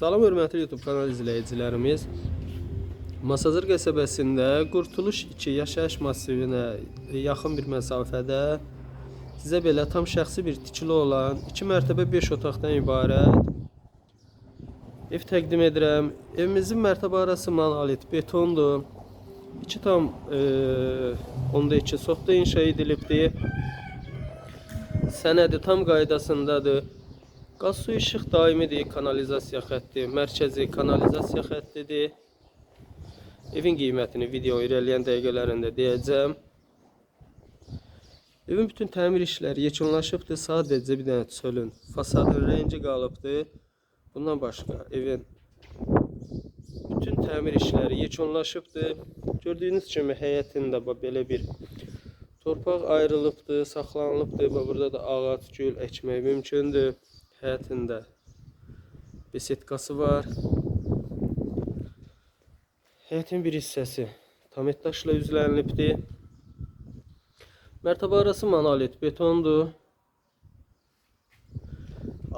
Salam hörmətli YouTube kanal izləyicilərimiz. Masazır qəsəbəsində Qurtuluş 2 yaşayış massivinə yaxın bir məsafədə sizə belə tam şəxsi bir tikili olan 2 mərtəbə 5 otaqdan ibarət ev təqdim edirəm. Evimizin mərtəbə arası monolit betondur. 2 tam e, onda 2 soxda inşa edilibdir. Sənədi tam qaydasındadır. Qaz su işıq daimidir, kanalizasiya xətti, mərkəzi kanalizasiya xəttidir. Evin qiymətini video irəliyən dəqiqələrində deyəcəm. Evin bütün təmir işləri yekunlaşıbdır. Sadəcə bir dənə çölün fasadın rəngi qalıbdır. Bundan başqa evin bütün təmir işləri yekunlaşıbdır. Gördüyünüz kimi həyətində belə bir torpaq ayrılıbdır, saxlanılıbdır. Burada da ağac, gül əkmək mümkündür. Həyətində besetkası var. Həyətin bir hissəsi tamet daşla üzlənilibdir. Mərtəbə arası monolit betondur.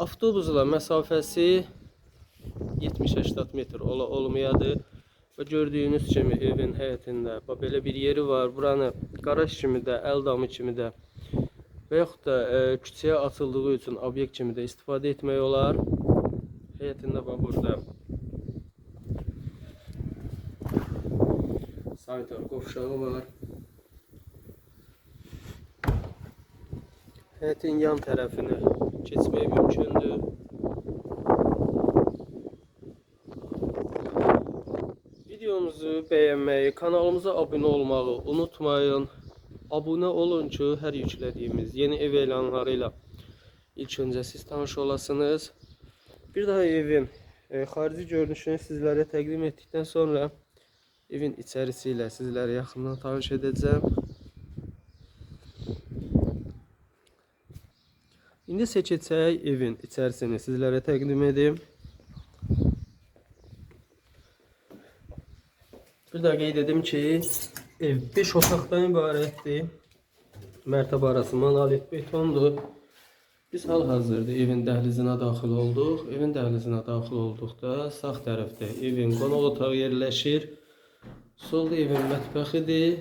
Avtobusla məsafəsi 70-80 metr ola olmayadır. Və gördüyünüz kimi evin həyətində belə bir yeri var. Buranı qaraj kimi də, əl damı kimi də və yaxud da e, küçəyə açıldığı üçün obyekt kimi də istifadə etmək olar. Həyətində bax burada sanitar qovşağı var. Həyətin yan tərəfinə keçmək mümkündür. Videomuzu bəyənməyi, kanalımıza abunə olmağı unutmayın. Abunə olun ki, hər yüklədiyimiz yeni ev elanları ilə ilk öncə siz tanış olasınız. Bir daha evin e, xarici görünüşünü sizlərə təqdim etdikdən sonra evin içərisi ilə sizləri yaxından tanış edəcəm. İndi isə evin içərisini sizlərə təqdim edim. Bir daha qeyd edim ki, ev 5 otaqdan ibarətdir. Mərtəbə arası monolit betondur. Biz hal-hazırda evin dəhlizinə daxil olduq. Evin dəhlizinə daxil olduqda sağ tərəfdə evin qonaq otağı yerləşir. Solda evin mətbəxidir.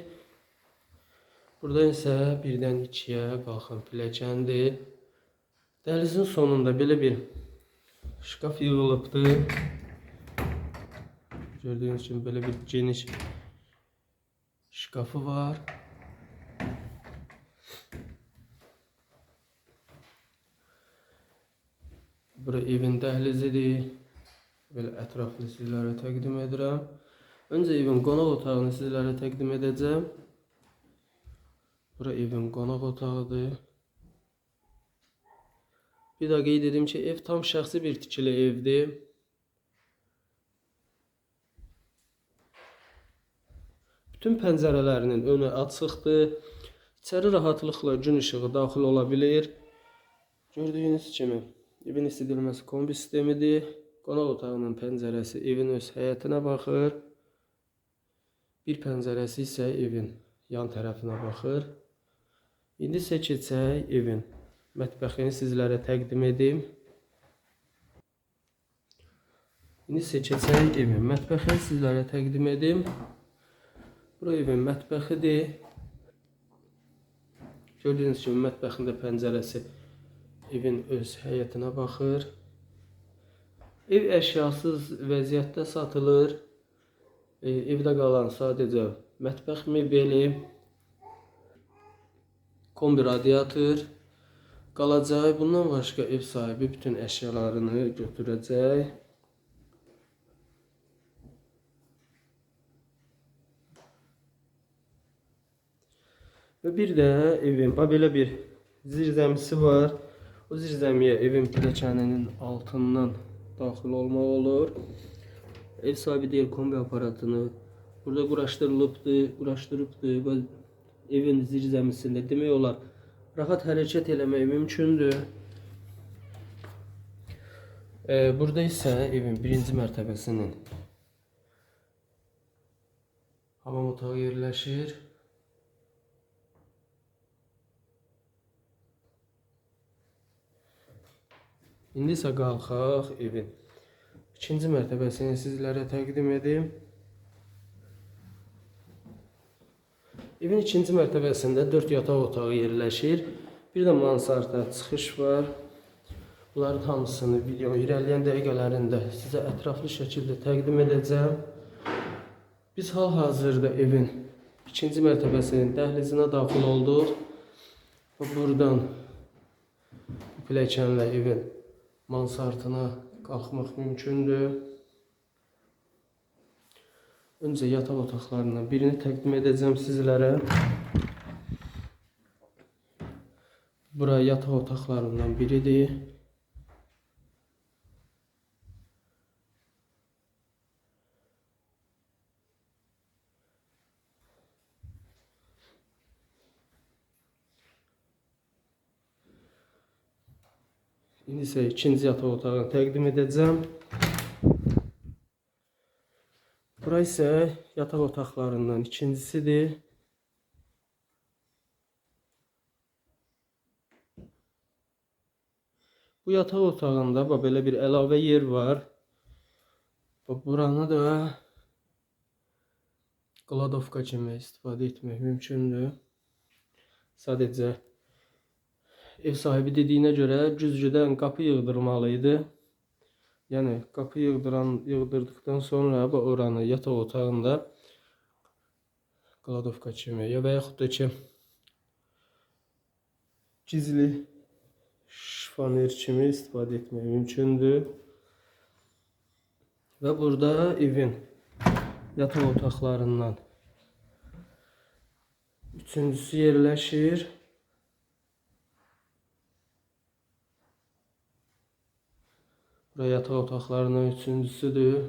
Burada isə birdən ikiyə qalxan pilləkəndir. Dəhlizin sonunda belə bir şkaf yığılıbdır. Gördüğünüz gibi böyle bir geniş şkafı var. Bura evin dəhlizidir. Belə ətraflı sizlərə təqdim edirəm. Öncə evin qonaq otağını sizlərə təqdim edəcəm. Bura evin qonaq otağıdır. Bir daha qeyd edim ki, ev tam şəxsi bir tikili evdir. Bütün pəncərələrinin önü açıqdır. İçəri rahatlıqla gün işığı daxil ola bilir. Gördüyünüz kimi evin istidilməsi kombi sistemidir. Qonaq otağının pəncərəsi evin öz həyətinə baxır. Bir pəncərəsi isə evin yan tərəfinə baxır. İndi isə keçək evin mətbəxini sizlərə təqdim edim. İndi isə keçək evin mətbəxini sizlərə təqdim edim. Bura evin mətbəxidir. Gördüyünüz kimi mətbəxində pəncərəsi evin öz həyətinə baxır. Ev əşyasız vəziyyətdə satılır. E, evdə qalan sadəcə mətbəx mebeli, kombi radiator qalacaq. Bundan başqa ev sahibi bütün əşyalarını götürəcək. Və bir də evin bax belə bir zirzəmisi var. O zirzəmiyə evin pilləkəninin altından daxil olmaq olur. Ev sahibi deyir kombi aparatını burada quraşdırılıbdır, quraşdırıbdır və evin zirzəmisində demək olar rahat hərəkət eləmək mümkündür. Ee, burada isə evin birinci mərtəbəsinin hamam otağı yerləşir. İndi isə qalxaq evin ikinci mərtəbəsini sizlərə təqdim edim. Evin ikinci mərtəbəsində 4 yataq otağı yerləşir. Bir də mansarda çıxış var. Bunların hamısını videonun irəliləyən dəqiqələrində sizə ətraflı şəkildə təqdim edəcəm. Biz hal-hazırda evin ikinci mərtəbəsinin dəhlizinə daxil olduq. Buradan bu pilləkənlə evin mansardına qalxmaq mümkündür. Öncə yataq otaqlarından birini təqdim edəcəm sizlərə. Bura yataq otaqlarından biridir. İndi isə ikinci yataq otağını təqdim edəcəm. Bura isə yataq otaqlarından ikincisidir. Bu yataq otağında bax belə bir əlavə yer var. Bax buranı da qladovka kimi istifadə etmək mümkündür. Sadəcə ev sahibi dediyinə görə güzgüdən qapı yığdırmalı idi. Yəni qapı yığdıran yığdırdıqdan sonra bu oranı yataq otağında ya və yaxud da ki gizli şifoner kimi istifadə etmək mümkündür. Və burada evin yataq otaqlarından üçüncüsü yerləşir. Bura yataq otaqlarından üçüncüsüdür.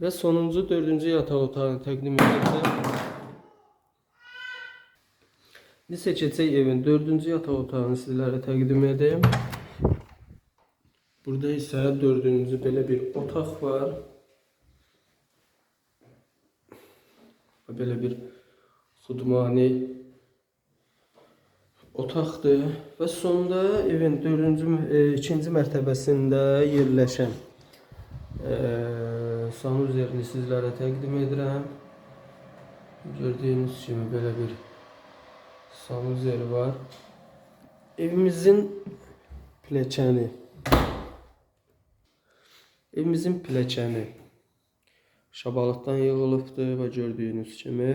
Və sonuncu, dördüncü yataq otağını təqdim edəcəm. İndi seçəcək evin dördüncü yataq otağını sizlərə təqdim edim. Burada isə dördüncü belə bir otaq var. Belə bir xudmani otaqdır və sonda evin dördüncü, e, ikinci mərtəbəsində yerləşən e, sanuzerini sizlərə təqdim edirəm. Gördüyünüz kimi belə bir sanuzer var. Evimizin pilləkəni Evimizin pilləkəni şabalıqdan yığılıbdır və gördüyünüz kimi.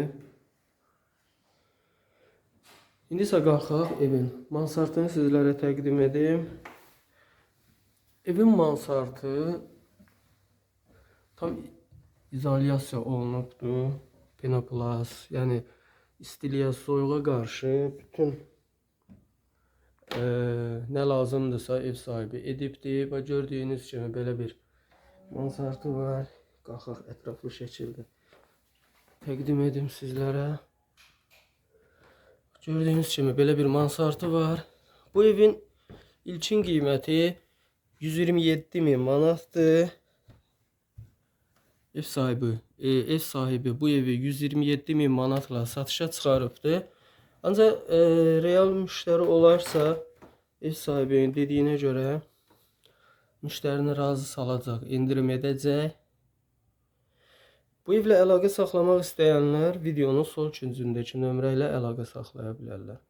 İndi isə qalxaq evin mansardını sizlərə təqdim edim. Evin mansardı tam izolyasiya olunubdur. Penoplast, yəni istiliyə, soyuğa qarşı bütün eee, nə lazımdırsa ev sahibi edibdir və gördüyünüz kimi belə bir mansardı var. Qalxaq ətraflı şəkildə təqdim edim sizlərə. Gördüyünüz kimi belə bir mansardı var. Bu evin ilkin qiyməti 127 min manatdır. Ev sahibi, e, ev sahibi bu evi 127 min manatla satışa çıxarıbdır. Ancaq e, real müştəri olarsa ev sahibinin dediyinə görə müştərini razı salacaq, endirim edəcək. Bu evlə əlaqə saxlamaq istəyənlər videonun sol küncündəki nömrə ilə əlaqə saxlaya bilərlər.